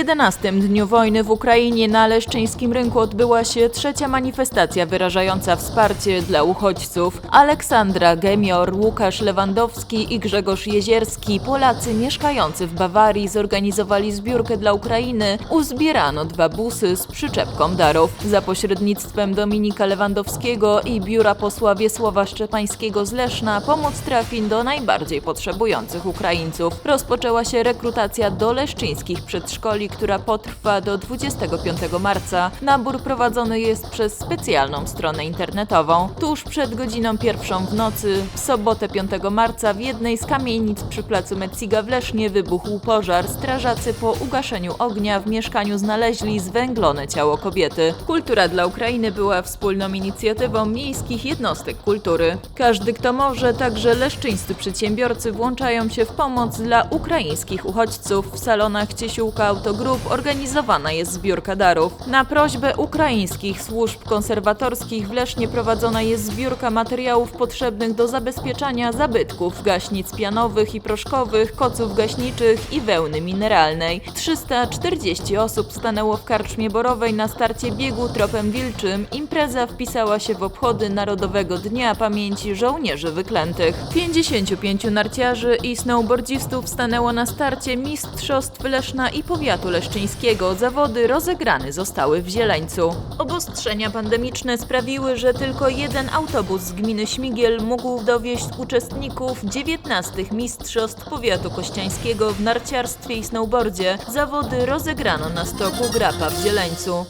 W 11 dniu wojny w Ukrainie na Leszczyńskim Rynku odbyła się trzecia manifestacja wyrażająca wsparcie dla uchodźców. Aleksandra Gemior, Łukasz Lewandowski i Grzegorz Jezierski, Polacy mieszkający w Bawarii, zorganizowali zbiórkę dla Ukrainy. Uzbierano dwa busy z przyczepką darów. Za pośrednictwem Dominika Lewandowskiego i biura posła Wiesława Szczepańskiego z Leszna pomoc trafi do najbardziej potrzebujących Ukraińców. Rozpoczęła się rekrutacja do leszczyńskich przedszkoli, która potrwa do 25 marca. Nabór prowadzony jest przez specjalną stronę internetową. Tuż przed godziną pierwszą w nocy, w sobotę 5 marca, w jednej z kamienic przy placu Meciga w Lesznie wybuchł pożar. Strażacy po ugaszeniu ognia w mieszkaniu znaleźli zwęglone ciało kobiety. Kultura dla Ukrainy była wspólną inicjatywą miejskich jednostek kultury. Każdy, kto może, także leszczyńscy przedsiębiorcy włączają się w pomoc dla ukraińskich uchodźców. W salonach Ciesiółka Autogroup organizowana jest zbiórka darów. Na prośbę ukraińskich służb konserwatorskich w Lesznie prowadzona jest zbiórka materiałów potrzebnych do zabezpieczania zabytków, gaśnic pianowych i proszkowych, koców gaśniczych i wełny mineralnej. 340 osób stanęło w karczmie Borowej na starcie biegu tropem wilczym. Impreza wpisała się w obchody Narodowego Dnia Pamięci Żołnierzy Wyklętych. 55 narciarzy i snowboardzistów stanęło na starcie Mistrzostw Leszna i Powiatu Leszczyńskiego. Zawody rozegrane zostały w Zieleńcu. Obostrzenia pandemiczne sprawiły, że tylko jeden autobus z gminy Śmigiel mógł dowieźć uczestników 19 Mistrzostw Powiatu Kościańskiego w narciarstwie i snowboardzie. Zawody rozegrano na stoku Grapa w Zieleńcu.